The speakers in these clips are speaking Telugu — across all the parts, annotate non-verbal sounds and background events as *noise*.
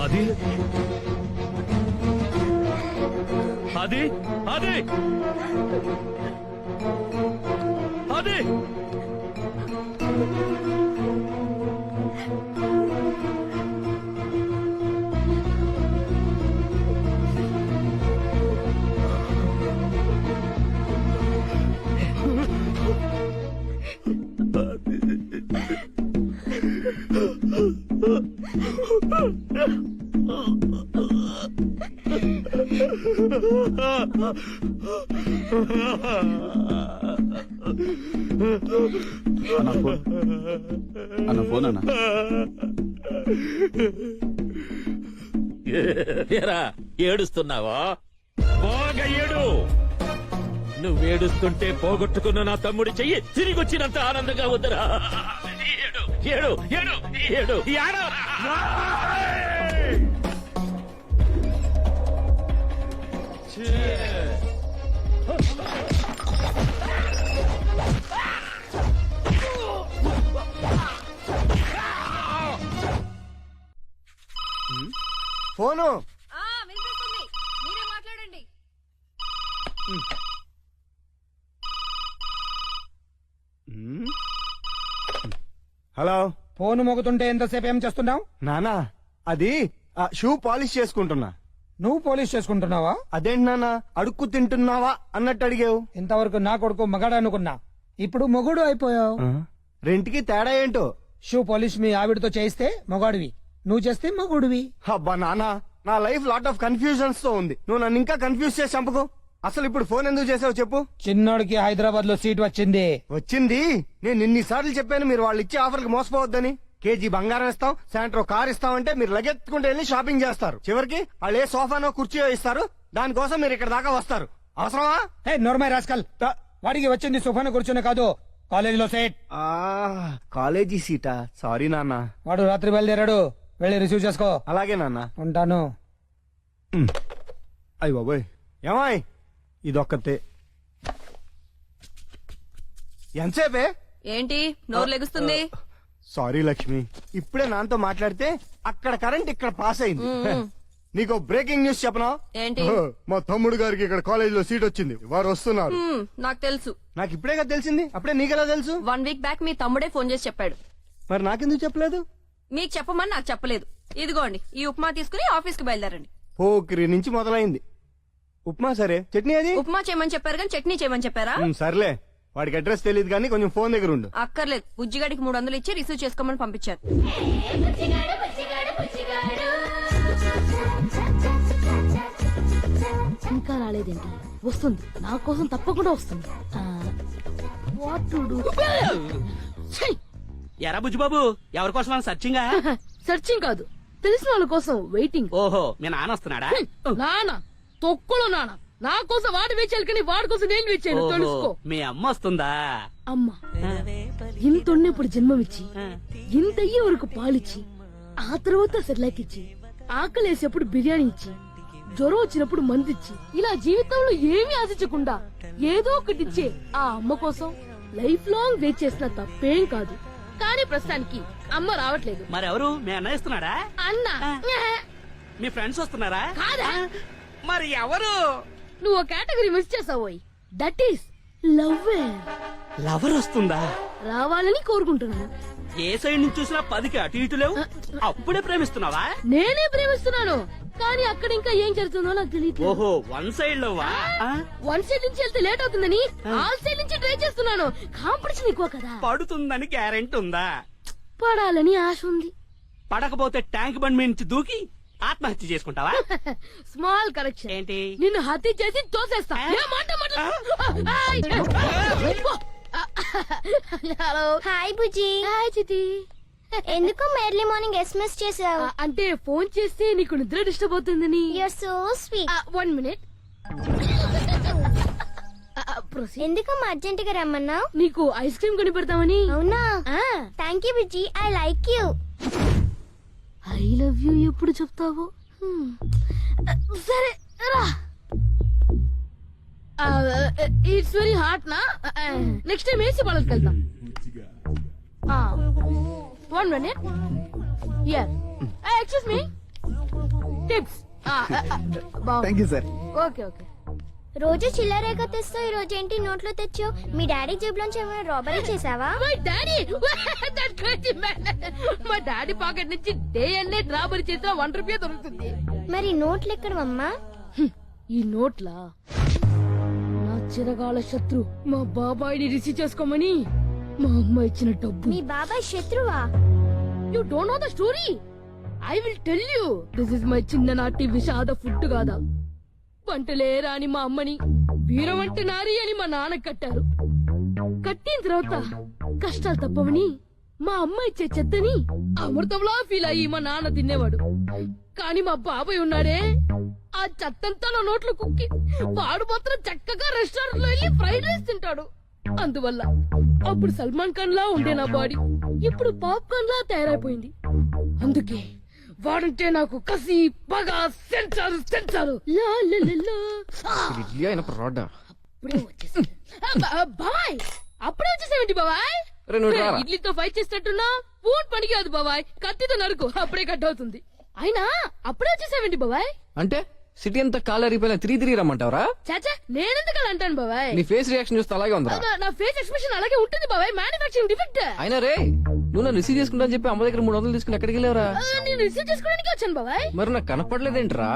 అది అది అది అది అన్న ఫోన్. అన్న ఫోన్ అన్న. ఏరా ఏడుస్తున్నావా? బాగా ఏడు. నువ్వు ఏడుస్తుంటే పోగొట్టుకున్న నా తమ్ముడి చెయ్యి తిరిగి వచ్చినంత ఆనందంగా వద్దురా ఏడు ఏడు ఏడు ఏడు. ఏడవరా. ఫోను. మీరే మాట్లాడండి. హలో. ఫోన్ మోగుతుంటే ఎంతసేపు ఏం చేస్తున్నావు? నానా అది ఆ, షూ పాలిష్ చేసుకుంటున్నా. నువ్వు పోలీస్ చేసుకుంటున్నావా? అదేంటి నానా అడుక్కు తింటున్నావా అన్నట్టు అడిగావు. ఇంతవరకు నా కొడుకు మగాడు అనుకున్నా. ఇప్పుడు మొగుడు అయిపోయావు. రెంట్కి తేడా ఏంటో? షూ పోలీస్ మీ ఆవిడతో చేయిస్తే మొగాడివి. నువ్వు చేస్తే మొగుడివి. అబ్బా నానా నా లైఫ్ లాట్ ఆఫ్ కన్ఫ్యూజన్స్తో ఉంది. నువ్వు నన్ను ఇంకా కన్ఫ్యూజ్ చేసి చంపకు. అసలు ఇప్పుడు ఫోన్ ఎందుకు చేసావు చెప్పు. చిన్నోడికి హైదరాబాద్లో సీట్ వచ్చింది. వచ్చింది? నేను ఇన్నిసార్లు చెప్పాను మీరు వాళ్ళు ఇచ్చే ఆఫర్కి మోసపోవద్దని. కేజీ బంగారం ఇస్తాం సాయంత్రం కార్ ఇస్తామంటే మీరు లగెత్తుకుంటే వెళ్ళి షాపింగ్ చేస్తారు. చివరికి వాళ్ళు ఏ సోఫానో కుర్చీయో ఇస్తారు. దానికోసం మీరు ఇక్కడ దాకా వస్తారు. అవసరమా? హే నోర్మై రాస్కల్. వాడికి వచ్చింది సుఫాన్ కూర్చుని కాదు. కాలేజీలో సీట్. కాలేజీ సీటా? సారీ నాన్న. వాడు రాత్రి బయలుదేరాడు. వెళ్ళి రిసీవ్ చేసుకో. అలాగే నాన్న. ఉంటాను. అయ్యి బాబోయ్. ఏమాయ్. ఇదొక్కతే. ఎంతసేపే? ఏంటి? నోరు లెగుస్తుంది? సారీ లక్ష్మి. ఇప్పుడే నాతో మాట్లాడితే అక్కడ కరెంట్ ఇక్కడ పాస్ అయింది. *laughs* నీకు బ్రేకింగ్ న్యూస్ చెప్పనా? ఏంటి? మా తమ్ముడు గారికి ఇక్కడ కాలేజ్లో సీట్ వచ్చింది. వారు వస్తున్నారు. నాకు తెలుసు. నాకు ఇప్పుడే కదా తెలిసింది? అప్పుడే నీకెలా తెలుసు? వన్ వీక్ బ్యాక్ మీ తమ్ముడే ఫోన్ చేసి చెప్పాడు. మరి నాకెందుకు చెప్పలేదు? మీకు చెప్పమని నాకు చెప్పలేదు. ఇదిగోండి ఈ ఉప్మా తీసుకుని ఆఫీస్కి బయలుదేరండి. పోకిరి నుంచి మొదలైంది. ఉప్మా సరే చట్నీ అది? ఉప్మా చేయమని చెప్పారు కానీ చట్నీ చేయమని చెప్పారా? ఉమ్, సర్లే. వాడికి అడ్రస్ తెలియదు కానీ కొంచెం ఫోన్ దగ్గర ఉండు. అక్కర్లేదు. బుజ్జిగాడికి మూడు వందలు ఇచ్చి రిసీవ్ చేసుకోమని పంపించారు. ఇంకా రాలేదేంటి? వస్తుంది. నా కోసం తప్పకుండా వస్తుంది. What to do? ఎరా బుజ్జిబాబు ఎవరి కోసం సర్చింగా సెర్చింగ్ కాదు. తెలిసిన వాళ్ళ కోసం వెయిటింగ్ ఓహో మీ నాన్న వస్తున్నాడా? నానా తొక్కులో నానా నా కోసం వాడు వేచాలి కానీ వాడి కోసం నేను వేచాను తెలుసుకో. మీ అమ్మ వస్తుందా? అమ్మా ఇంత ఉన్నప్పుడు జన్మమిచ్చి ఇంత అయ్యే వరకు పాలిచ్చి ఆ తర్వాత సెర్లాక్ ఇచ్చి ఆకలేసేప్పుడు బిర్యానీ ఇచ్చి జ్వరం వచ్చినప్పుడు మందిచ్చి ఇలా జీవితంలో ఏమీ ఆశించకుండా ఏదో ఒకటి ఇచ్చే ఆ అమ్మ కోసం లైఫ్ లాంగ్ వెయిట్ చేసిన తప్పేం కాదు. ప్రస్తుతానికి. అమ్మ రావట్లేదు. మరెవరు మీ అన్న. ఇస్తున్నాడా అన్న మీ ఫ్రెండ్స్ వస్తున్నారా? కాదా? మరి ఎవరు? నువ్వు కేటగిరీ మిస్ చేసావోయ్. దట్ ఈస్ లవ్ లవర్ వస్తుందా? రావాలని కోరుకుంటున్నాను. ఏ సైడ్ నుంచి చూసినా పదికి అటు ఇటు లేవు? అప్పుడే ప్రేమిస్తున్నావా? నేనే ప్రేమిస్తున్నాను. కానీ అక్కడ ఇంకా ఏం జరుగుతుందో నాకు తెలియదు ఓహో వన్ సైడ్ లోవా? వన్ సైడ్ నుంచి వెళ్తే లేట్ అవుతుందని ఆల్ సైడ్ నుంచి ట్రై చేస్తున్నాను. కాంపిటీషన్ ఎక్కువ కదా. పడుతుందని గ్యారెంటీ ఉందా? పడాలని ఆశ ఉంది. పడకపోతే ట్యాంక్ బండ్ మీద నుంచి దూకి ఆత్మహత్య చేసుకుంటావా? *laughs* Small correction. ఏంటి? నిన్ను హత్య చేసి తోసేస్తా. మాట మాట-. హలో హాయ్ బుజ్జి హాయ్ చితి ఎందుకు ఎర్లీ మార్నింగ్ ఎస్ఎంఎస్ చేసావు అంటే ఫోన్ చేస్తే నీకు నిద్ర డిస్టర్బ్ అవుతుందని. సో స్వీట్ వన్ మినిట్ ఎందుకమ్మా అర్జెంట్గా రమ్మన్నావు? నీకు ఐస్ క్రీమ్ కొని పెడతామని అవునా thank you Bujji I like you I love you ఎప్పుడు చెప్తావు? Hmm. సరే రా. ఇట్స్ వెరీ హాట్ నా? నెక్స్ట్ టైం ఏసీ వాళ్ళకి వెళ్తాం one minute your excuse me tips thank you sir okay okay రోజు చిల్లరేగా తెస్తావు ఈ రోజు ఏంటి నోట్లో తెచ్చావు? మీ డాడీ జేబులోంచి ఏమైనా రాబరీ చేసావా? మై డాడీ మా డాడీ పాకెట్ నుంచి డే అండ్ నైట్ రాబరి చేసిన వన్ రూపీ దొరుకుతుంది. మరి నోట్లు ఎక్కడవమ్మా? హ్మ్, *laughs* ఈ నోట్లా? చిరగాల శత్రు. మా బాబాయిని రిసీవ్ చేసుకోమని మా అమ్మ ఇచ్చిన డబ్బు. మీ బాబాయ్ శత్రువా? You don't know the story I will tell you this is my చిన్ననాటి విషాద ఫుడ్ కాదా పంటలేరా అని మా అమ్మని. వీరవంటి నారి అని మా నాన్న కట్టారు. కట్టిన తర్వాత కష్టాలు తప్పవని మా అమ్మ ఇచ్చే చెత్తని అమృతంలా ఫీల్ అయ్యి మా నాన్న తినేవాడు. కానీ మా బాబాయ్ ఉన్నాడే. ఆ చెత్తంతా నా నోట్లో కుక్కి వాడు మాత్రం చక్కగా రెస్టారెంట్లో వెళ్ళి ఫ్రైడ్ రైస్ తింటాడు. అందువల్ల అప్పుడు సల్మాన్ ఖాన్ లా ఉండే నా బాడీ ఇప్పుడు పాప్కార్న్ లా తయారైపోయింది. అందుకే వాడంటే నాకు కసి పగ సెన్సారు సెన్సారు లా లా లా లా. ఆ, అప్పుడే బాబాయ్! అప్పుడే వచ్చేసావేంటి బాబాయ్? ఇడ్లీతో ఫైట్ చేసినట్టున్నా? పూట్ పని కాదు బాబాయ్. కత్తితో నరుకు. అప్పుడే కట్ అవుతుంది. అయినా అప్పుడే వచ్చేసావేంటి బాబాయ్? అంటే? సిటీ అంతా కాలు అరిగిపోయినా తిరిగి తిరిగి రమ్మంటావరా? చాచా నేనెందుకు అలా అంటాను బాబాయ్? నీ ఫేస్ రియాక్షన్ చూస్తే అలాగే ఉందిరా. నా- నా ఫేస్ ఎక్స్ప్రెషన్ అలాగే ఉంటుంది బాబాయ్. మ్యానుఫాక్చరింగ్ డిఫెక్ట్ అయినా రే నువ్వు నన్ను రిసీవ్ చేసుకుంటా అని చెప్పి అమ్మ దగ్గర మూడు వందలు తీసుకుని ఎక్కడికి వెళ్ళావరా? నేను రిసీవ్ చేసుకోవడానికి వచ్చాను బాబాయ్. మరి నాకు కనపడలేదేంట్రా?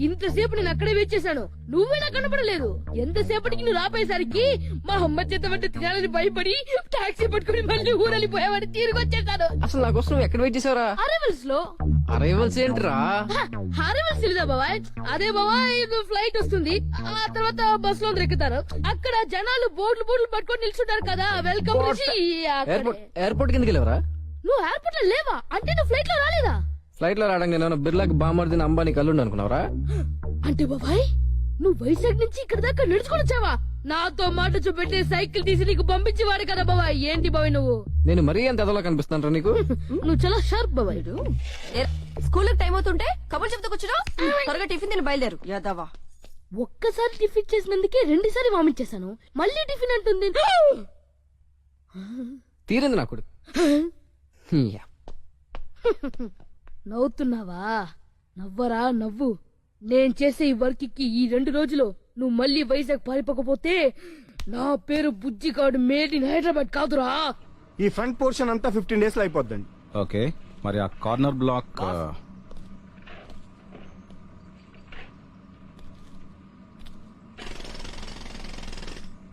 ఇంతసేపు నేను అక్కడే వెయిట్ చేశాను. నువ్వే నాకు కనపడలేదు. ఎంతసేపటికి నువ్వు రాపోయేసరికి మా అమ్మ చేత పట్టి తినాలని భయపడి టాక్సీ పట్టుకుని మళ్ళీ ఊరెళ్ళిపోయావని తిరిగి వచ్చేసాను. అసలు నా కోసం నువ్వు ఎక్కడ వెయిట్ చేసావరా? అరైవల్స్లో. అరైవల్స్ ఏంట్రా? అరైవల్స్ తెలీదా బాబాయ్? అదే బాబాయ్ ఫ్లైట్ వస్తుంది. ఆ తర్వాత బస్లో ఎక్కుతారు. అక్కడ జనాలు బోర్డులు బోర్డులు పట్టుకొని నిల్చుంటారు కదా. వెల్కమ్ ఎయిర్పోర్ట్ కిందకి వెళ్ళావరా? నువ్వు ఎయిర్పోర్ట్లో లేవా? అంటే నువ్వు ఫ్లైట్లో రాలేదా? ఫ్లైట్లో రావడానికి నేను బిర్లాకి బామర్దిని అంబానీ కల్లుండి అనుకున్నావరా అంటే బాబాయ్ నువ్వు వైజాగ్ నుంచి ఇక్కడ దాకా నడుచుకొని వచ్చావా? నాతో మాట చూపెట్టే సైకిల్ తీసి నీకు పంపించేవాడు కదా బాబాయ్. ఏంటి బాబాయ్ నువ్వు? నేను మరీ ఎంత ఎదలో కనిపిస్తాను నీకు? నువ్వు చాలా షార్ప్ బాబాయ్. స్కూల్ టైం అవుతుంటే కబుర్లు చెప్తూ కూర్చున్నావు త్వరగా టిఫిన్ తిని బయలుదేరు. యాదవా ఒక్కసారి టిఫిన్ చేసినందుకే రెండు సార్లు వామిట్ చేశాను మళ్ళీ టిఫిన్ అంటుంది. తీరింది నాకు యా. నవ్వుతున్నావా? నవ్వరా? నవ్వు. నేను చేసే ఈ వర్క్కి ఈ రెండు రోజులు నువ్వు మళ్ళీ వైజాగ్ పారిపోకపోతే నా పేరు బుజ్జిగాడు మేడ్ ఇన్ హైదరాబాద్ కాదురా. ఈ ఫ్రంట్ పోర్షన్ అంతా ఫిఫ్టీన్ డేస్లో అయిపోద్దండి. ఓకే మరి ఆ కార్నర్ బ్లాక్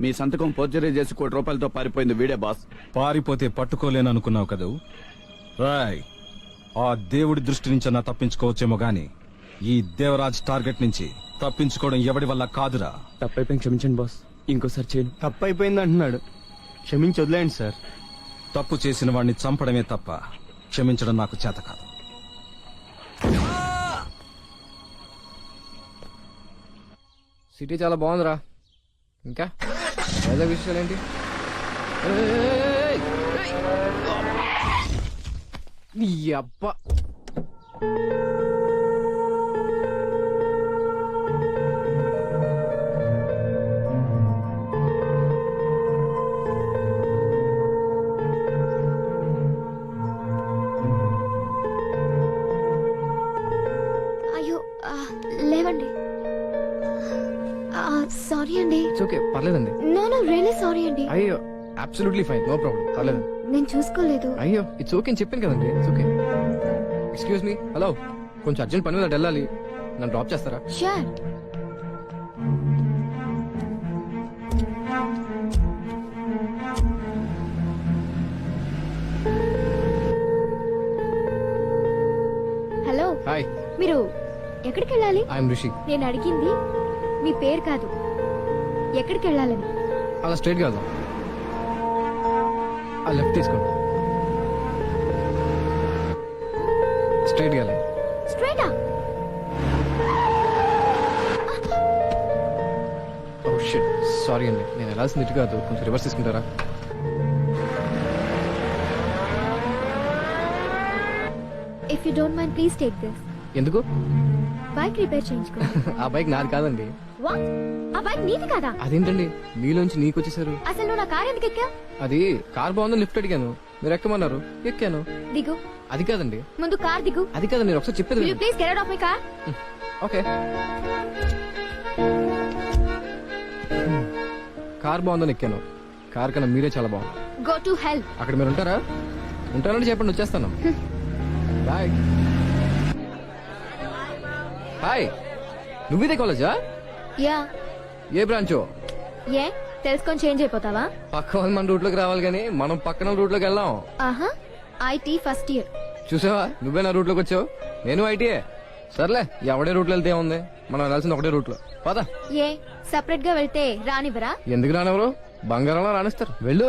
మీ సంతకం పోర్జరీ చేసి కోటి రూపాయలతో పారిపోయింది వీడే బాస్. పారిపోతే పట్టుకోలేను అనుకున్నావు కదూ? రాయ్ ఆ దేవుడి దృష్టి నుంచి అన్నా తప్పించుకోవచ్చేమో గాని ఈ దేవరాజ్ టార్గెట్ నుంచి తప్పించుకోవడం ఎవడి వల్ల కాదురా. తప్పైపోయింది క్షమించండి బాస్. ఇంకోసారి చేయను. తప్పు అయిపోయింది అంటున్నాడు. క్షమించి వదిలేండి సార్. తప్పు చేసిన వాడిని చంపడమే తప్ప క్షమించడం నాకు చేత కాదు. సిటీ చాలా బాగుందిరా. ఇంకా? వైజాగ్ విషయాలు ఏంటి అబ్బా! ఇట్స్ ఓకే పర్లేదండి. నో నో రియలీ సారీ అండి. అయ్యో అబ్సల్యూట్లీ ఫైన్ నో ప్రాబ్లం పర్లేదు నేను చూసుకోలేదు. అయ్యో ఇట్స్ ఓకే అని చెప్పాను కదండి it's okay. Excuse me hello కొంచెం అర్జెంట్ పని మీద వెళ్ళాలి నన్ను డ్రాప్ చేస్తారా? షూర్ హలో హాయ్ మీరు ఎక్కడికి వెళ్ళాలి? ఐఎమ్ రిషి నేను అడిగింది మీ పేరు కాదు. ఎక్కడికి వెళ్ళాలని? అలా స్ట్రైట్ కాదు ఆ లెఫ్ట్ తీసుకోండి స్ట్రైట్గా వెళ్ళండి. స్ట్రైటా? ఓ షిట్ సారీ అండి. నేను వెళ్ళాల్సింది ఇటు కాదు. కొంచెం రివర్స్ తీసుకుంటారా? If you don't mind please take this ఎందుకు? బైక్ రిపేర్ చేయించుకో. *laughs* ఆ బైక్ నాది కాదండి. వాట్ ఆ బైక్ నీది కదా? అదేంటండి? మీలోంచి నీకొచ్చేసారు అసలు నువ్వు నా కార్ ఎందుకు ఎక్కా అది కార్ బాగుందని లిఫ్ట్ అడిగాను. మీరు ఎక్కమన్నారు? ఎక్కాను. దిగు. అది కాదండి. ముందు కార్ దిగు. అది కాదండి నేను ఒకసారి చెప్పేది వినండి. Please get off my car okay. Car బాగుందని ఎక్కాను. కార్ కన్నా మీరే చాలా బాగుంది. గో టు హెల్ అక్కడ మీరు ఉంటారా? ఉంటారంటే చెప్పండి వచ్చేస్తాను. బాయ్ హాయ్ నువ్వు ఇదే కాలేజా యా. ఏ బ్రాంచో? ఏ? తెలుసుకొని చేంజ్ అయిపోతావా? పక్క వాళ్ళు మన రూట్లోకి రావాలి కానీ మనం పక్కన రూట్లోకి వెళ్దాం. ఆహా ఐటీ ఫస్ట్ ఇయర్. చూసావా? నువ్వే నా రూట్లోకి వచ్చావు. నేను ఐటీఏ సర్లే ఎవడే రూట్లో వెళ్తే ఉంది మనం వెళ్ళాల్సింది ఒకటే రూట్లో పద. ఏ సపరేట్గా వెళ్తే రానివ్వరా? ఎందుకు రానెవరు బంగారంలో రాణిస్తారు. వెళ్ళు.